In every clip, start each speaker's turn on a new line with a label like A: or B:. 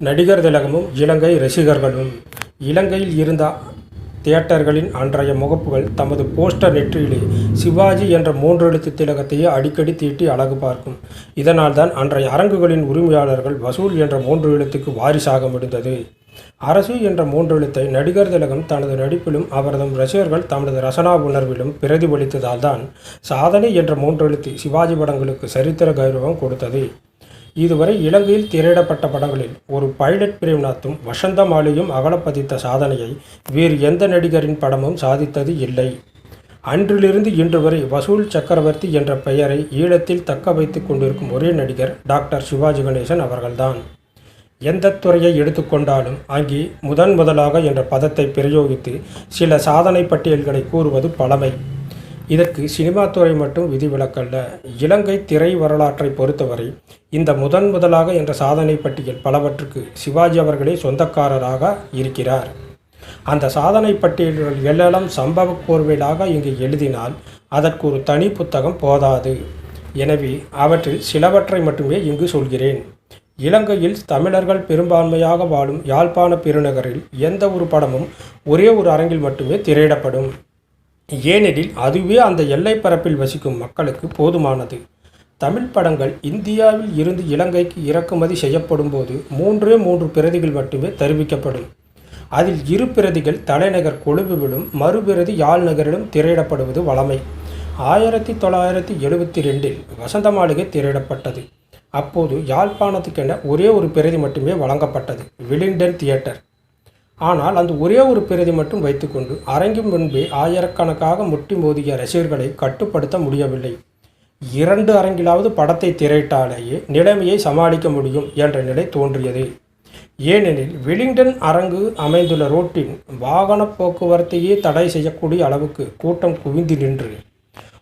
A: நடிகர் திலகமும் இலங்கை ரசிகர்களும். இலங்கையில் இருந்த தியேட்டர்களின் அன்றைய முகப்புகள் தமது போஸ்டர் நெற்றியிலே சிவாஜி என்ற மூன்றெழுத்து திலகத்தையே அடிக்கடி தீட்டி அழகு பார்க்கும். இதனால்தான் அன்றைய அரங்குகளின் உரிமையாளர்கள் வசூல் என்ற மூன்று எழுத்துக்கு வாரிசாக முடிந்தது அரசு என்ற மூன்றெழுத்தை நடிகர் திலகம் தனது நடிப்பிலும் அவரது ரசிகர்கள் தமது ரசனா உணர்விலும் பிரதிபலித்ததால்தான் சாதனை என்ற மூன்றெழுத்து சிவாஜி படங்களுக்கு சரித்திர கௌரவம் கொடுத்தது. இதுவரை இலங்கையில் திரையிடப்பட்ட படங்களில் ஒரு பைலட் பிரேம்நாத்தும் வசந்த மாலியும் அகலப்பதித்த சாதனையை வேறு எந்த நடிகரின் படமும் சாதித்தது இல்லை. அன்றிலிருந்து இன்று வரை வசூல் சக்கரவர்த்தி என்ற பெயரை ஈழத்தில் தக்க வைத்துக் கொண்டிருக்கும் ஒரே நடிகர் டாக்டர் சிவாஜி கணேசன் அவர்கள்தான். எந்த துறையை எடுத்துக்கொண்டாலும் அங்கே முதன் முதலாக என்ற பதத்தை பிரயோகித்து சில சாதனை பட்டியல்களை கூறுவது பழமை. இதற்கு சினிமா துறை மட்டும் விதிவிலக்கல்ல. இலங்கை திரை வரலாற்றை பொறுத்தவரை இந்த முதன் முதலாக என்ற சாதனை பட்டியல் பலவற்றுக்கு சிவாஜி அவர்களே சொந்தக்காரராக இருக்கிறார். அந்த சாதனை பட்டியல்கள் எல்லாம் சம்பவ கோர்வையிலாக இங்கு எழுதினால் அதற்கு ஒரு தனி புத்தகம் போதாது. எனவே அவற்றில் சிலவற்றை மட்டுமே இங்கு சொல்கிறேன். இலங்கையில் தமிழர்கள் பெரும்பான்மையாக வாழும் யாழ்ப்பாண பெருநகரில் எந்த ஒரு படமும் ஒரே ஒரு அரங்கில் மட்டுமே திரையிடப்படும். ஏனெனில் அதுவே அந்த எல்லை பரப்பில் வசிக்கும் மக்களுக்கு போதுமானது. தமிழ் படங்கள் இந்தியாவில் இருந்து இலங்கைக்கு இறக்குமதி செய்யப்படும் போது மூன்றே மூன்று பிரதிகள் மட்டுமே தெரிவிக்கப்படும். அதில் இரு பிரதிகள் தலைநகர் கொழும்புவிலும் மறுபிரதி யாழ் நகரிலும் திரையிடப்படுவது வழமை. ஆயிரத்தி தொள்ளாயிரத்தி எழுபத்தி ரெண்டில் வசந்த மாளிகை திரையிடப்பட்டது. அப்போது யாழ்ப்பாணத்துக்கென ஒரே ஒரு பிரதி மட்டுமே வழங்கப்பட்டது. Willingdon theatre. ஆனால் அந்த ஒரே ஒரு பிரதி மட்டும் வைத்துக்கொண்டு அரங்கின் முன்பே ஆயிரக்கணக்காக முட்டி மோதிய ரசிகர்களை கட்டுப்படுத்த முடியவில்லை. இரண்டு அரங்கிலாவது படத்தை திரையிட்டாலேயே நிலைமையை சமாளிக்க முடியும் என்ற நிலை தோன்றியது. ஏனெனில் வெலிங்டன் அரங்கு அமைந்துள்ள ரோட்டின் வாகன போக்குவரத்தையே தடை செய்யக்கூடிய அளவுக்கு கூட்டம் குவிந்து நின்று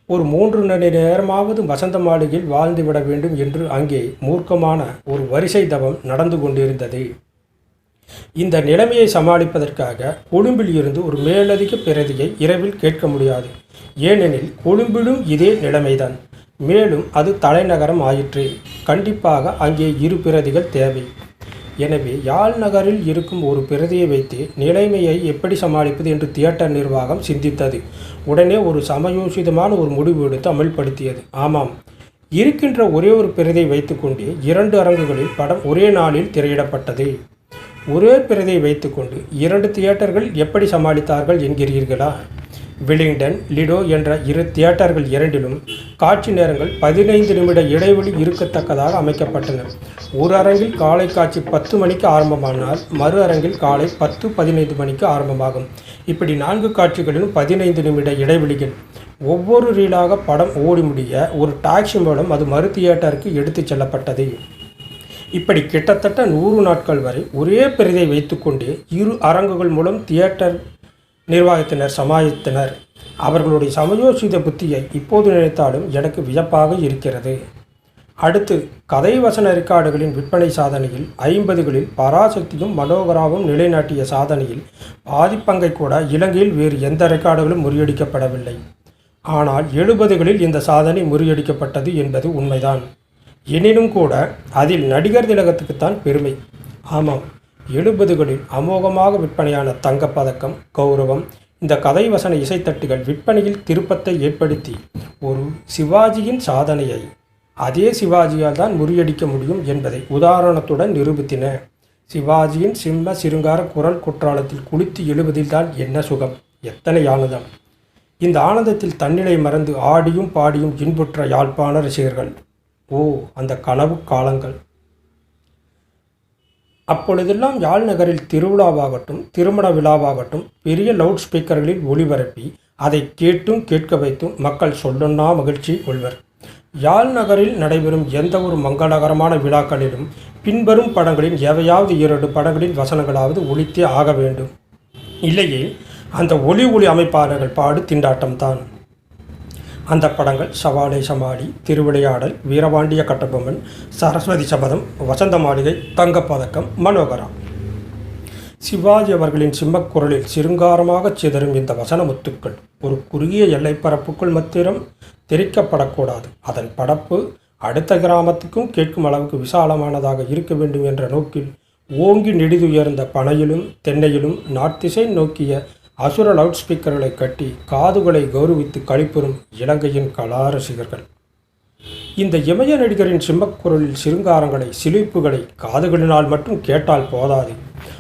A: ஒரு மூன்று மணி நேரமாவது வசந்த மாளிகையில் வாழ்ந்துவிட வேண்டும் என்று அங்கே மூர்க்கமான ஒரு வரிசை தவம் நடந்து கொண்டிருந்தது. இந்த நிலைமையை சமாளிப்பதற்காக கொழும்பில் இருந்து ஒரு மேலதிக பிரதியை இரவில் கேட்க முடியாது. ஏனெனில் கொழும்பிலும் இதே நிலைமைதான். மேலும் அது தலைநகரம் ஆயிற்று. கண்டிப்பாக அங்கே இரு பிரதிகள் தேவை. எனவே யாழ் நகரில் இருக்கும் ஒரு பிரதியை வைத்து நிலைமையை எப்படி சமாளிப்பது என்று தியேட்டர் நிர்வாகம் சிந்தித்தது. உடனே ஒரு சமயோசிதமான ஒரு முடிவு எடுத்து அமல்படுத்தியது. ஆமாம். இருக்கின்ற ஒரே ஒரு பிரதியை வைத்துக்கொண்டு இரண்டு அரங்குகளில் படம் ஒரே நாளில் திரையிடப்பட்டது. ஒரே பிரதியை வைத்துக்கொண்டு இரண்டு தியேட்டர்கள் எப்படி சமாளித்தார்கள் என்கிறீர்களா? வில்லிங்டன் லிடோ என்ற இரு தியேட்டர்கள் இரண்டிலும் காட்சி நேரங்கள் பதினைந்து நிமிட இடைவெளி இருக்கத்தக்கதாக அமைக்கப்பட்டன. ஒரு அரங்கில் காலை காட்சி பத்து மணிக்கு ஆரம்பமானால் மறு அரங்கில் காலை பத்து பதினைந்து மணிக்கு ஆரம்பமாகும். இப்படி நான்கு காட்சிகளிலும் பதினைந்து நிமிட இடைவெளிகள் ஒவ்வொரு ரீலாக படம் ஓடி முடிய ஒரு டாக்ஸி மூலம் அது மறு தியேட்டருக்கு எடுத்துச் செல்லப்பட்டது. இப்படி கிட்டத்தட்ட நூறு நாட்கள் வரை ஒரே பிரதியை வைத்துக்கொண்டு இரு அரங்குகள் மூலம் தியேட்டர் நிர்வாகத்தினர் சமாளித்தனர் அவர்களுடைய சமயோசித புத்தியை இப்போது நினைத்தாலும் எனக்கு வியப்பாக இருக்கிறது. அடுத்து கதை வசன ரெக்கார்டுகளின் விற்பனை சாதனையில் ஐம்பதுகளில் பராசக்தியும் மனோகராவும் நிலைநாட்டிய சாதனையில் பாதிப்பங்கை கூட இலங்கையில் வேறு எந்த ரெக்கார்டுகளும் முறியடிக்கப்படவில்லை. ஆனால் எழுபதுகளில் இந்த சாதனை முறியடிக்கப்பட்டது என்பது உண்மைதான். எனினும் கூட அதில் நடிகர் திலகத்துக்குத்தான் பெருமை. ஆமாம் எழுபதுகளில் அமோகமாக விற்பனையான தங்கப்பதக்கம் கௌரவம் இந்த கதை வசன இசைத்தட்டுகள் விற்பனையில் திருப்பத்தை ஏற்படுத்தி ஒரு சிவாஜியின் சாதனையை அதே சிவாஜியால் தான் முறியடிக்க முடியும் என்பதை உதாரணத்துடன் நிரூபித்தின. சிவாஜியின் சிம்ம சிருங்கார குரல் குற்றாலத்தில் குளித்து எழுவதில் தான் என்ன சுகம்? எத்தனை ஆனந்தம். இந்த ஆனந்தத்தில் தன்னிலை மறந்து ஆடியும் பாடியும் இன்புற்ற யாழ்ப்பாண ரசிகர்கள் ஓ அந்த கனவு காலங்கள். அப்பொழுதெல்லாம் யாழ் நகரில் திருவிழாவாகட்டும் திருமண விழாவாகட்டும் பெரிய லவுட் ஸ்பீக்கர்களில் ஒளிபரப்பி அதை கேட்டும் கேட்க வைத்தும் மக்கள் சொல்லுன்னா மகிழ்ச்சி கொள்வர். யாழ் நகரில் நடைபெறும் எந்த ஒரு மங்களகரமான விழாக்களிலும் பின்வரும் படங்களின் எவையாவது இரண்டு படங்களின் வசனங்களாவது ஒழித்தே ஆக வேண்டும். இல்லையே அந்த ஒளி ஒளி அமைப்பாளர்கள் பாடு திண்டாட்டம்தான். அந்த படங்கள் சவாலை சமாளி திருவிளையாடல் வீரபாண்டிய கட்டபொம்மன் சரஸ்வதி சபதம் வசந்த மாளிகை தங்கப்பதக்கம் மனோகரா. சிவாஜி அவர்களின் சிம்மக்குரலில் சிருங்காரமாகச் சிதறும் இந்த வசன முத்துக்கள் ஒரு குறுகிய எல்லைப்பரப்புக்குள் மத்திரம் தெரிக்கப்படக்கூடாது. அதன் படப்பு அடுத்த கிராமத்துக்கும் கேட்கும் அளவுக்கு விசாலமானதாக இருக்க வேண்டும் என்ற நோக்கில் ஓங்கி நெடிதுயர்ந்த பனையிலும் தென்னையிலும் நார்த்திசை நோக்கிய அசுர லவுட் ஸ்பீக்கர்களை கட்டி காதுகளை கௌரவித்து கழிப்பெறும் இலங்கையின் கலா ரசிகர்கள் இந்த இமய நடிகரின் சிம்மக்குரலில் சிருங்காரங்களை சிலிப்புகளை காதுகளினால் மட்டும் கேட்டால் போதாது.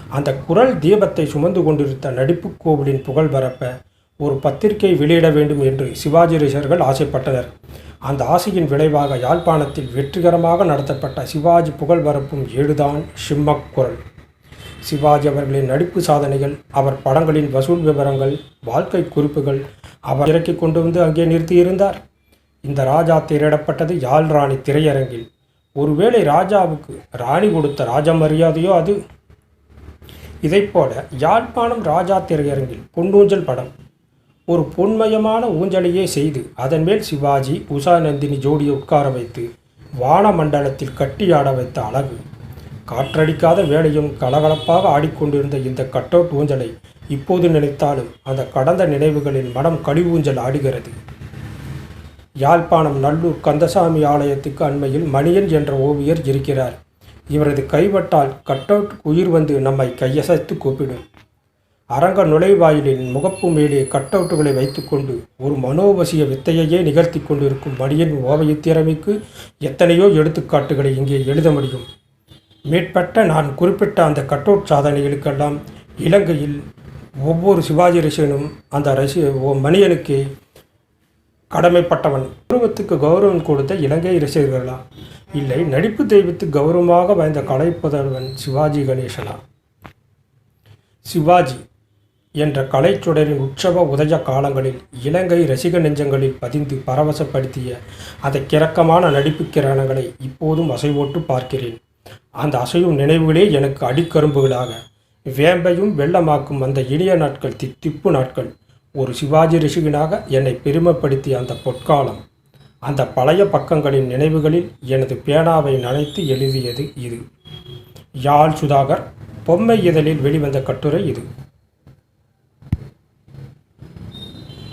A: அந்த குரல் தீபத்தை சுமந்து கொண்டிருந்த நடிப்புக் கோவிலின் புகழ் பரப்ப ஒரு பத்திரிகை வெளியிட வேண்டும் என்று சிவாஜி ரசிகர்கள் ஆசைப்பட்டனர். அந்த ஆசையின் விளைவாக யாழ்ப்பாணத்தில் வெற்றிகரமாக நடத்தப்பட்ட சிவாஜி புகழ் பரப்பும் ஏடுதான் சிம்மக்குரல். சிவாஜி அவர்களின் நடிப்பு சாதனைகள் அவர் படங்களின் வசூல் விவரங்கள் வாழ்க்கை குறிப்புகள் அவர் இறக்கி கொண்டு வந்து அங்கே நிறுத்தியிருந்தார் இந்த ராஜா திரையிடப்பட்டது யாழ் ராணி திரையரங்கில். ஒருவேளை ராஜாவுக்கு ராணி கொடுத்த ராஜ மரியாதையோ அது? இதைப்போல யாழ்ப்பாணம் ராஜா திரையரங்கில் பொன்னூஞ்சல் படம். ஒரு பொன்மயமான ஊஞ்சலையே செய்து அதன் மேல் சிவாஜி உஷா நந்தினி ஜோடியை உட்கார வைத்து வானமண்டலத்தில் கட்டியாட வைத்த அழகு. காற்றடிக்காத வேளையும் கலகலப்பாக ஆடிக்கொண்டிருந்த இந்த கட்டவுட் ஊஞ்சலை இப்போது நினைத்தாலும் அந்த கடந்த நினைவுகளின் மனம் கழிவூஞ்சல் ஆடுகிறது. யாழ்ப்பாணம் நல்லூர் கந்தசாமி ஆலயத்துக்கு அண்மையில் மணியன் என்ற ஓவியர் இருக்கிறார். இவரது கைவட்டால் கட்டவுட் உயிர் வந்து நம்மை கையசைத்து கூப்பிடும். அரங்க நுழைவாயிலின் முகப்பு மேலே கட்டவுட்டுகளை வைத்துக்கொண்டு ஒரு மனோவசிய வித்தையையே நிகழ்த்தி கொண்டிருக்கும் மணியன் ஓவிய திறமைக்கு எத்தனையோ எடுத்துக்காட்டுகளை இங்கே எழுத முடியும். மேற்பட்ட நான் குறிப்பிட்ட அந்த கட்டவுட் சாதனைகளுக்கெல்லாம் இலங்கையில் ஒவ்வொரு சிவாஜி ரசிகனும் அந்த ரசி மணியனுக்கு கடமைப்பட்டவன். கௌரவத்துக்கு கௌரவம் கொடுத்த இலங்கை ரசிகர்களா இல்லை நடிப்பு தெய்வத்துக்கு கௌரவமாக வாய்ந்த கலைப்புதல்வன் சிவாஜி கணேசனா? சிவாஜி என்ற கலைச்சுடரின் உற்சவ உதய காலங்களில் இலங்கை ரசிக நெஞ்சங்களில் பதிந்து பரவசப்படுத்திய அதை கிறக்கமான நடிப்பு கிரணங்களை இப்போதும் அசைவோட்டு பார்க்கிறேன். அந்த அசையும் நினைவுகளே எனக்கு அடிக்கரும்புகளாக. வேம்பையும் வெள்ளமாக்கும் அந்த இனிய நாட்கள் தித்திப்பு நாட்கள். ஒரு சிவாஜி ரிஷிகனாக என்னை பெருமைப்படுத்திய அந்த பொற்காலம். அந்த பழைய பக்கங்களின் நினைவுகளில் எனது பேனாவை நனைத்து எழுதியது இது. யாழ் சுதாகர் பொம்மை இதழில் வெளிவந்த கட்டுரை இது.